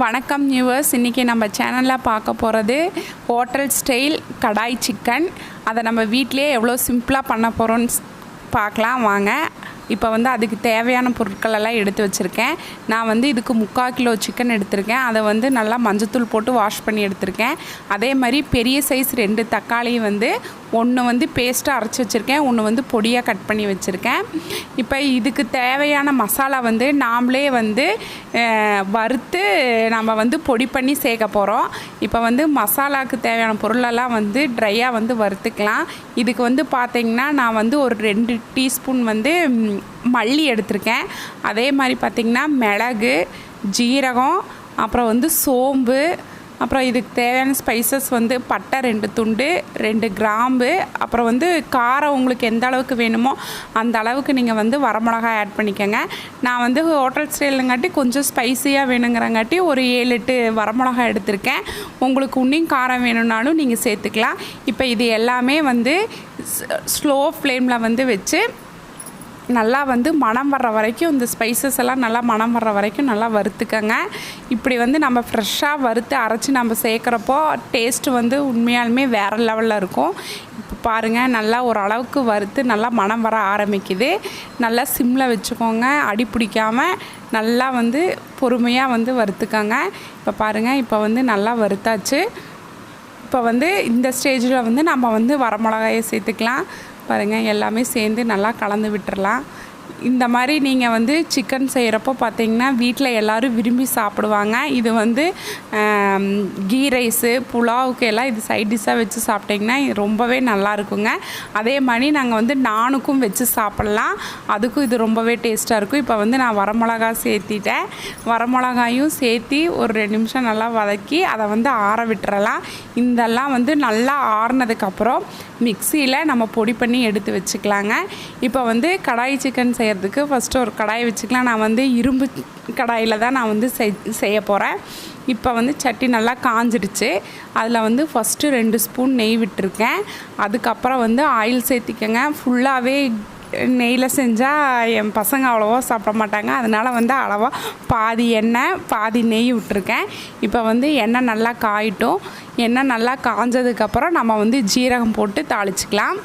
வணக்கம் நியூவர்ஸ் இன்றைக்கி நம்ம சேனலில் பார்க்க போகிறது ஹோட்டல் ஸ்டைல் கடாய் சிக்கன் அதை நம்ம வீட்டிலேயே எவ்வளோ சிம்பிளாக பண்ண போகிறோன்னு பார்க்கலாம். வாங்க. இப்போ வந்து அதுக்கு தேவையான பொருட்கள் எல்லாம் எடுத்து வச்சுருக்கேன். நான் வந்து இதுக்கு முக்கால் கிலோ சிக்கன் எடுத்திருக்கேன். அதை வந்து நல்லா மஞ்சத்தூள் போட்டு வாஷ் பண்ணி எடுத்திருக்கேன். அதே மாதிரி பெரிய சைஸ் ரெண்டு தக்காளியும் வந்து ஒன்று வந்து பேஸ்ட்டாக அரைச்சி வச்சுருக்கேன். ஒன்று வந்து பொடியாக கட் பண்ணி வச்சுருக்கேன். இப்போ இதுக்கு தேவையான மசாலா வந்து நாமளே வந்து வறுத்து நம்ம வந்து பொடி பண்ணி சேர்க்க போகிறோம் இப்போ வந்து மசாலாவுக்கு தேவையான பொருளெல்லாம் வந்து ட்ரையாக வந்து வறுத்துக்கலாம். இதுக்கு வந்து பார்த்திங்கன்னா நான் வந்து ஒரு ரெண்டு டீஸ்பூன் வந்து மல்லி எடுத்திருக்கேன். அதே மாதிரி பார்த்திங்கன்னா மிளகு ஜீரகம் அப்புறம் வந்து சோம்பு அப்புறம் இதுக்கு தேவையான ஸ்பைசஸ் வந்து பட்டை ரெண்டு துண்டு ரெண்டு கிராம்பு அப்புறம் வந்து காரம் உங்களுக்கு எந்த அளவுக்கு வேணுமோ அந்த அளவுக்கு நீங்கள் வந்து வரமிளகாய் ஆட் பண்ணிக்கோங்க. நான் வந்து ஹோட்டல் ஸ்டைலுங்காட்டி கொஞ்சம் ஸ்பைசியாக வேணுங்கிறங்காட்டி ஒரு ஏழு எட்டு வரமிளகாய் எடுத்திருக்கேன். உங்களுக்கு இன்னும் காரம் வேணும்னாலும் நீங்கள் சேர்த்துக்கலாம். இப்போ இது எல்லாமே வந்து ஸ்லோ ஃப்ளேமில் வந்து வச்சு நல்லா வந்து மணம் வர்ற வரைக்கும் இந்த ஸ்பைசஸ் எல்லாம் நல்லா மணம் வர்ற வரைக்கும் நல்லா வறுத்துக்கங்க. இப்படி வந்து நம்ம ஃப்ரெஷ்ஷாக வறுத்து அரைச்சி நம்ம சேர்க்குறப்போ டேஸ்ட்டு வந்து உண்மையாலுமே வேறு லெவலில் இருக்கும். இப்போ பாருங்கள் நல்லா ஒரு அளவுக்கு வறுத்து நல்லா மனம் வர ஆரம்பிக்குது. நல்லா சிம்மில் வச்சுக்கோங்க அடி பிடிக்காமல் நல்லா வந்து பொறுமையாக வந்து வறுத்துக்கோங்க. இப்போ பாருங்கள் இப்போ வந்து நல்லா வறுத்தாச்சு. இப்போ வந்து இந்த ஸ்டேஜில் வந்து நம்ம வந்து வரமிளகாயை சேர்த்துக்கலாம். பாருங்கள் எல்லாமே சேர்ந்து நல்லா கலந்து விட்டுறலாம். இந்த மாதிரி நீங்கள் வந்து சிக்கன் செய்கிறப்போ பார்த்தீங்கன்னா வீட்டில் எல்லோரும் விரும்பி சாப்பிடுவாங்க. இது வந்து கீ ரைஸு புலாவுக்கு எல்லாம் இது சைட் டிஷ்ஷாக வச்சு சாப்பிட்டிங்கன்னா இது ரொம்பவே நல்லா இருக்குங்க. அதே மாதிரி நாங்கள் வந்து நானுக்கும் வச்சு சாப்பிட்லாம். அதுக்கும் இது ரொம்பவே டேஸ்ட்டாக இருக்கும். இப்போ வந்து நான் வரமிளகா சேர்த்திட்டேன். வரமிளகாயும் சேர்த்தி ஒரு ரெண்டு நிமிஷம் நல்லா வதக்கி அதை வந்து ஆற விட்டுறலாம். இதெல்லாம் வந்து நல்லா ஆறுனதுக்கப்புறம் மிக்சியில் நம்ம பொடி பண்ணி எடுத்து வச்சுக்கலாங்க. இப்போ வந்து கடாய் சிக்கன் செய்கிறதுக்கு ஃபஸ்ட்டு ஒரு கடாய் வச்சுக்கலாம். நான் வந்து இரும்பு கடாயில் தான் நான் வந்து செய்ய போகிறேன் இப்போ வந்து சட்டி நல்லா காஞ்சிடுச்சு. அதில் வந்து ஃபஸ்ட்டு ரெண்டு ஸ்பூன் நெய் விட்டுருக்கேன். அதுக்கப்புறம் வந்து ஆயில் சேர்த்திக்கங்க. ஃபுல்லாகவே நெய்யில் செஞ்சால் என் பசங்க அவ்வளோவா சாப்பிட மாட்டாங்க. அதனால் வந்து அளவாக பாதி எண்ணெய் பாதி நெய் விட்டுருக்கேன். இப்போ வந்து எண்ணெய் நல்லா காயிட்டும். எண்ணெய் நல்லா காஞ்சதுக்கப்புறம் நம்ம வந்து ஜீரகம் போட்டு தாளிச்சிக்கலாம்.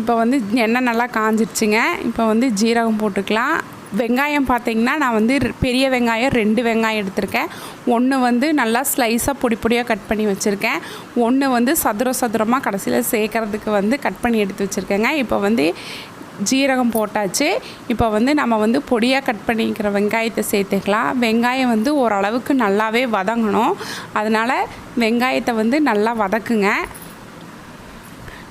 இப்போ வந்து எண்ணெய் நல்லா காஞ்சிருச்சுங்க. இப்போ வந்து ஜீரகம் போட்டுக்கலாம். வெங்காயம் பார்த்தீங்கன்னா நான் வந்து பெரிய வெங்காயம் ரெண்டு வெங்காயம் எடுத்திருக்கேன். ஒன்று வந்து நல்லா ஸ்லைஸாக பொடி பொடியாக கட் பண்ணி வச்சுருக்கேன். ஒன்று வந்து சதுர சதுரமாக கடைசியில் சேர்க்கறதுக்கு வந்து கட் பண்ணி எடுத்து வச்சுருக்கேங்க. இப்போ வந்து ஜீரகம் போட்டாச்சு. இப்போ வந்து நம்ம வந்து பொடியாக கட் பண்ணிக்கிற வெங்காயத்தை சேர்த்துக்கலாம். வெங்காயம் வந்து ஓரளவுக்கு நல்லாவே வதங்கணும். அதனால் வெங்காயத்தை வந்து நல்லா வதக்குங்க.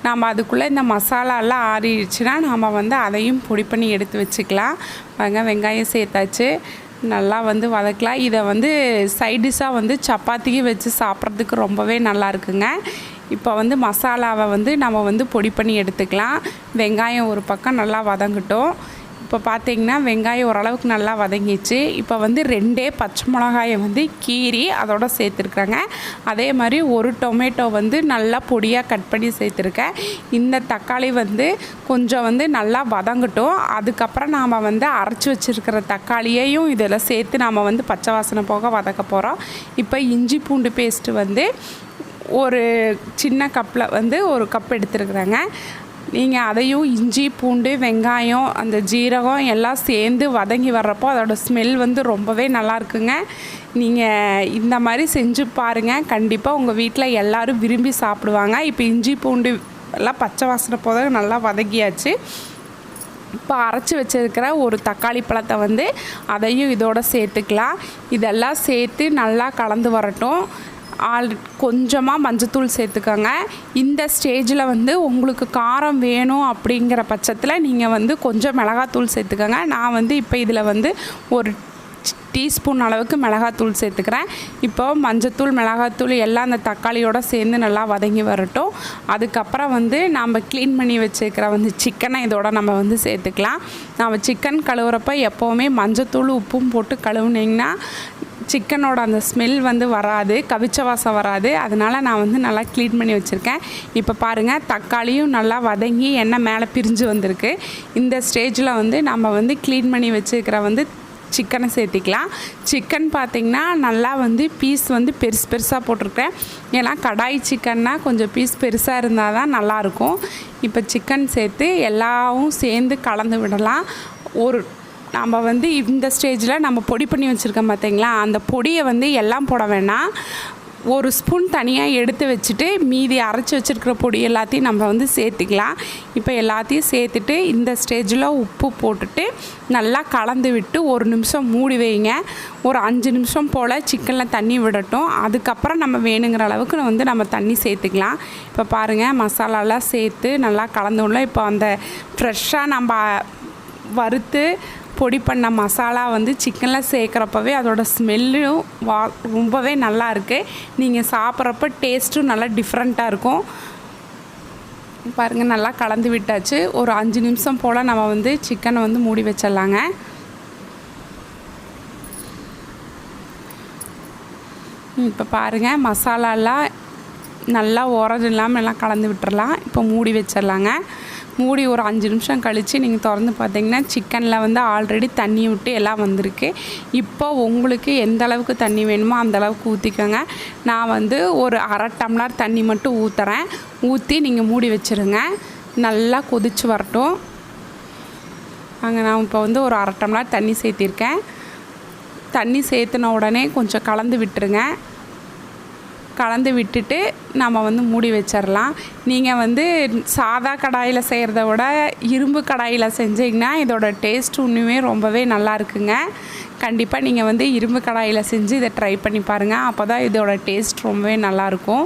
நாம் அதுக்குள்ளே இந்த மசாலாலாம் ஆறிடுச்சுன்னா நாம் வந்து அதையும் பொடி பண்ணி எடுத்து வச்சுக்கலாம். பாருங்க வெங்காயம் சேர்த்தாச்சு. நல்லா வந்து வதக்கலாம். இதை வந்து சைடிஷாக வந்து சப்பாத்திக்கு வச்சு சாப்பிட்றதுக்கு ரொம்பவே நல்லா இருக்குங்க. இப்போ வந்து மசாலாவை வந்து நம்ம வந்து பொடி பண்ணி எடுத்துக்கலாம். வெங்காயம் ஒரு பக்கம் நல்லா வதங்கட்டும். இப்போ பார்த்தீங்கன்னா வெங்காயம் ஓரளவுக்கு நல்லா வதங்கிச்சு. இப்போ வந்து ரெண்டே பச்சை மிளகாயை வந்து கீறி அதோட சேர்த்துருக்குறேங்க. அதே மாதிரி ஒரு டொமேட்டோ வந்து நல்லா பொடியாக கட் பண்ணி சேர்த்துருக்கேன். இந்த தக்காளி வந்து கொஞ்சம் வந்து நல்லா வதங்கட்டும். அதுக்கப்புறம் நாம் வந்து அரைச்சி வச்சுருக்கிற தக்காளியையும் இதில் சேர்த்து நாம் வந்து பச்சை வாசனை போக வதக்க போகிறோம் இப்போ இஞ்சி பூண்டு பேஸ்ட்டு வந்து ஒரு சின்ன கப்பில் வந்து ஒரு கப் எடுத்துருக்குறேங்க. நீங்கள் அதையும் இஞ்சி பூண்டு வெங்காயம் அந்த ஜீரகம் எல்லாம் சேர்ந்து வதங்கி வர்றப்போ அதோட ஸ்மெல் வந்து ரொம்பவே நல்லா இருக்குங்க. நீங்கள் இந்த மாதிரி செஞ்சு பாருங்கள் கண்டிப்பாக உங்கள் வீட்டில் எல்லோரும் விரும்பி சாப்பிடுவாங்க. இப்போ இஞ்சி பூண்டு எல்லாம் பச்சை வாசனை போத நல்லா வதக்கியாச்சு இப்போ அரைச்சி வச்சுருக்கிற ஒரு தக்காளி பழத்தை வந்து அதையும் இதோட சேர்த்துக்கலாம். இதெல்லாம் சேர்த்து நல்லா கலந்து வரட்டும். ஆல் கொஞ்சமாக மஞ்சத்தூள் சேர்த்துக்கோங்க. இந்த ஸ்டேஜில் வந்து உங்களுக்கு காரம் வேணும் அப்படிங்கிற பட்சத்தில் நீங்கள் வந்து கொஞ்சம் மிளகாத்தூள் சேர்த்துக்கோங்க. நான் வந்து இப்போ இதில் வந்து ஒரு டீஸ்பூன் அளவுக்கு மிளகாத்தூள் சேர்த்துக்கிறேன். இப்போ மஞ்சத்தூள் மிளகாத்தூள் எல்லாம் அந்த தக்காளியோடு சேர்ந்து நல்லா வதங்கி வரட்டும். அதுக்கப்புறம் வந்து நம்ம க்ளீன் பண்ணி வச்சுருக்கிற வந்து சிக்கனை இதோட நம்ம வந்து சேர்த்துக்கலாம். நம்ம சிக்கன் கழுவுறப்ப எப்போவுமே மஞ்சத்தூள் உப்பும் போட்டு கழுவுனீங்கன்னா சிக்கனோட அந்த ஸ்மெல் வந்து வராது கவிச்ச வாசம் வராது. அதனால் நான் வந்து நல்லா க்ளீன் பண்ணி வச்சுருக்கேன். இப்போ பாருங்கள் தக்காளியும் நல்லா வதங்கி எண்ணெய் மேலே பிரிஞ்சு வந்திருக்கு. இந்த ஸ்டேஜில் வந்து நம்ம வந்து க்ளீன் பண்ணி வச்சுருக்கிற வந்து சிக்கனை சேர்த்திக்கலாம். சிக்கன் பார்த்திங்கன்னா நல்லா வந்து பீஸ் வந்து பெருசு பெருசாக போட்டிருக்கேன் ஏன்னா கடாய் சிக்கன்னா கொஞ்சம் பீஸ் பெருசாக இருந்தால் தான் நல்லாயிருக்கும் இப்போ சிக்கன் சேர்த்து எல்லாவும் சேர்ந்து கலந்து விடலாம். ஒரு நம்ம வந்து இந்த ஸ்டேஜில் நம்ம பொடி பண்ணி வச்சுருக்கோம் பார்த்தீங்களா அந்த பொடியை வந்து எல்லாம் போட வேணாம். ஒரு ஸ்பூன் தனியாக எடுத்து வச்சுட்டு மீதி அரைச்சி வச்சுருக்கிற பொடி எல்லாத்தையும் நம்ம வந்து சேர்த்துக்கலாம். இப்போ எல்லாத்தையும் சேர்த்துட்டு இந்த ஸ்டேஜில் உப்பு போட்டுட்டு நல்லா கலந்து விட்டு ஒரு நிமிஷம் மூடி வைங்க. ஒரு அஞ்சு நிமிஷம் போல் சிக்கனில் தண்ணி விடட்டும். அதுக்கப்புறம் நம்ம வேணுங்கிற அளவுக்கு வந்து நம்ம தண்ணி சேர்த்துக்கலாம். இப்போ பாருங்கள் மசாலாலாம் சேர்த்து நல்லா கலந்து விடலாம் இப்போ அந்த ஃப்ரெஷ்ஷாக நம்ம வறுத்து பொடி பண்ண மசாலா வந்து சிக்கனில் சேர்க்குறப்பவே அதோட ஸ்மெல்லும் வா ரொம்பவே நல்லா இருக்குது நீங்கள் சாப்பிட்றப்ப டேஸ்ட்டும் நல்லா டிஃப்ரெண்ட்டாக இருக்கும். பாருங்கள் நல்லா கலந்து விட்டாச்சு. ஒரு அஞ்சு நிமிஷம் போல் நம்ம வந்து சிக்கனை வந்து மூடி வச்சிடலாங்க. இப்போ பாருங்கள் மசாலாலாம் நல்லா உரம் இல்லாமல் எல்லாம் கலந்து விட்டுறலாம். இப்போ மூடி வச்சிடலாங்க. மூடி ஒரு அஞ்சு நிமிஷம் கழித்து நீங்கள் திறந்து பார்த்தீங்கன்னா சிக்கனில் வந்து ஆல்ரெடி தண்ணி விட்டு எல்லாம் வந்திருக்கு. இப்போ உங்களுக்கு எந்த அளவுக்கு தண்ணி வேணுமோ அந்த அளவுக்கு ஊற்றிக்கோங்க நான் வந்து ஒரு அரை டம்ளர் தண்ணி மட்டும் ஊற்றுறேன் ஊற்றி நீங்கள் மூடி வச்சுருங்க. நல்லா கொதிச்சு வரட்டும். அங்கே நான் இப்போ வந்து ஒரு அரை டம்ளர் தண்ணி சேர்த்திருக்கேன். தண்ணி சேர்த்துன உடனே கொஞ்சம் கலந்து விட்டுருங்க. கலந்து விட்டுட்டு நம்ம வந்து மூடி வச்சிடலாம் நீங்கள் வந்து சாதா கடாயில் செய்கிறத விட இரும்பு கடாயில் செஞ்சிங்கன்னா இதோட டேஸ்ட் இன்னுமே ரொம்பவே நல்லா இருக்குங்க. கண்டிப்பாக நீங்கள் வந்து இரும்பு கடாயில் செஞ்சு இதை ட்ரை பண்ணி பாருங்கள் அப்போ தான் இதோட டேஸ்ட் ரொம்பவே நல்லாயிருக்கும்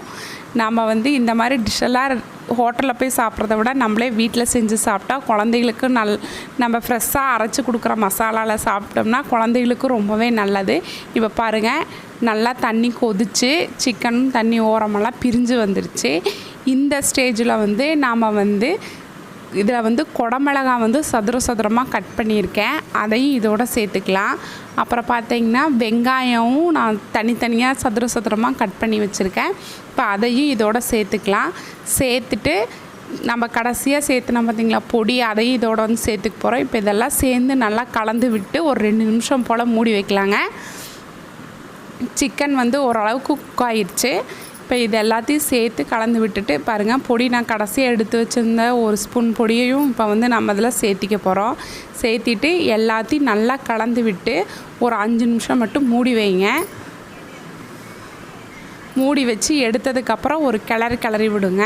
நாம் வந்து இந்த மாதிரி டிஷ்ஷெல்லாம் ஹோட்டலில் போய் சாப்பிட்றத விட நம்மளே வீட்டில் செஞ்சு சாப்பிட்டா குழந்தைகளுக்கு நல் நம்ம ஃப்ரெஷ்ஷாக அரைச்சி கொடுக்குற மசாலாவில் சாப்பிட்டோம்னா குழந்தைகளுக்கு ரொம்பவே நல்லது. இப்போ பாருங்கள் நல்லா தண்ணி கொதிச்சு சிக்கனும் தண்ணி ஓரமெல்லாம் பிரிஞ்சு வந்துருச்சு. இந்த ஸ்டேஜில் வந்து நாம் வந்து இதில் வந்து குடமிளகாய் வந்து சதுர சதுரமாக கட் பண்ணியிருக்கேன். அதையும் இதோட சேர்த்துக்கலாம். அப்புறம் பார்த்தீங்கன்னா வெங்காயமும் நான் தனித்தனியாக சதுர சதுரமாக கட் பண்ணி வச்சுருக்கேன். இப்போ அதையும் இதோட சேர்த்துக்கலாம். சேர்த்துட்டு நம்ம கடைசியாக சேர்த்துனா பார்த்தீங்களா? பொடி அதையும் இதோட வந்து சேர்த்துக்க போகிறோம் இப்போ இதெல்லாம் சேர்ந்து நல்லா கலந்து விட்டு ஒரு ரெண்டு நிமிஷம் போல் மூடி வைக்கலாங்க. சிக்கன் வந்து ஓரளவுக்கு குக் ஆயிடுச்சு இப்போ இது எல்லாத்தையும் சேர்த்து கலந்து விட்டுட்டு பாருங்கள் பொடி நான் கடைசியாக எடுத்து வச்சுருந்த ஒரு ஸ்பூன் பொடியையும் இப்போ வந்து நம்ம இதில் சேர்த்திக்க போகிறோம் சேர்த்திட்டு எல்லாத்தையும் நல்லா கலந்து விட்டு ஒரு அஞ்சு நிமிஷம் மட்டும் மூடி வைங்க. மூடி வச்சு எடுத்ததுக்கப்புறம் ஒரு கிளறி கிளறி விடுங்க.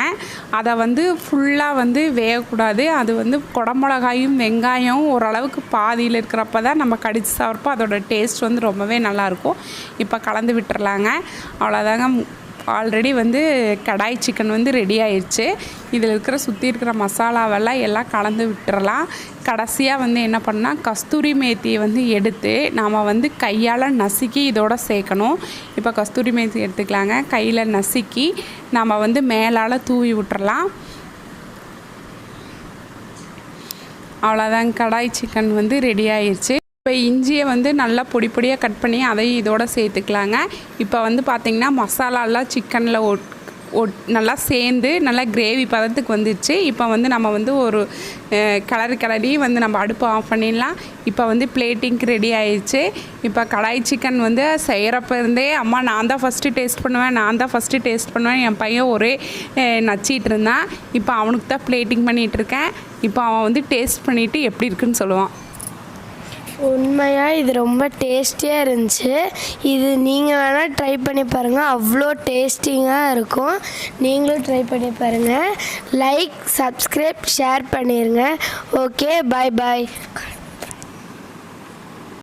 அதை வந்து ஃபுல்லாக வந்து வேகக்கூடாது. அது வந்து குடமிளகாயும் வெங்காயம் ஓரளவுக்கு பாதியில் இருக்கிறப்ப தான் நம்ம கடிச்சு சாப்பிட்றப்போ அதோட டேஸ்ட் வந்து ரொம்பவே நல்லாயிருக்கும் இப்போ கலந்து விட்டுறலாங்க. அவ்வளோதாங்க ஆல்ரெடி வந்து கடாய் சிக்கன் வந்து ரெடி ஆயிடுச்சு இதில் இருக்கிற சுற்றி இருக்கிற மசாலாவெல்லாம் எல்லாம் கலந்து விட்டுறலாம். கடைசியாக வந்து என்ன பண்ணால் கஸ்தூரி மேத்தியை வந்து எடுத்து நாம் வந்து கையால் நசுக்கி இதோட சேர்க்கணும். இப்போ கஸ்தூரி மேத்தி எடுத்துக்கலாங்க. கையில் நசுக்கி நாம் வந்து மேலால் தூவி விட்டுறலாம். அவ்வளோதான் கடாய் சிக்கன் வந்து ரெடி ஆயிடுச்சு இப்போ இஞ்சியை வந்து நல்லா பொடி பொடியாக கட் பண்ணி அதையும் இதோட சேர்த்துக்கலாங்க. இப்போ வந்து பார்த்திங்கன்னா மசாலாலாம் சிக்கனில் ஒட் ஒட் நல்லா சேர்ந்து நல்லா கிரேவி பதத்துக்கு வந்துச்சு இப்போ வந்து நம்ம வந்து ஒரு கலர் கிளறி கிளறி வந்து நம்ம அடுப்பு ஆஃப் பண்ணிடலாம். இப்போ வந்து பிளேட்டிங்க்கு ரெடி ஆயிடுச்சு இப்போ கடாய் சிக்கன் வந்து செய்கிறப்ப இருந்தே அம்மா நான் தான் ஃபஸ்ட்டு டேஸ்ட் பண்ணுவேன் நான் தான் ஃபஸ்ட்டு டேஸ்ட் பண்ணுவேன். என் பையன் ஒரே நச்சிட்டு இருந்தான். இப்போ அவனுக்கு தான் பிளேட்டிங் பண்ணிகிட்ருக்கேன் இப்போ அவன் வந்து டேஸ்ட் பண்ணிவிட்டு எப்படி இருக்குன்னு சொல்லுவான். உண்மையாக இது ரொம்ப டேஸ்டியாக இருந்துச்சு. இது நீங்கள் வேணால் ட்ரை பண்ணி பாருங்கள் அவ்வளோ டேஸ்டிங்காக இருக்கும். நீங்களும் ட்ரை பண்ணி பாருங்கள் லைக் சப்ஸ்கிரைப் ஷேர் பண்ணிடுங்க ஓகே பாய் பாய்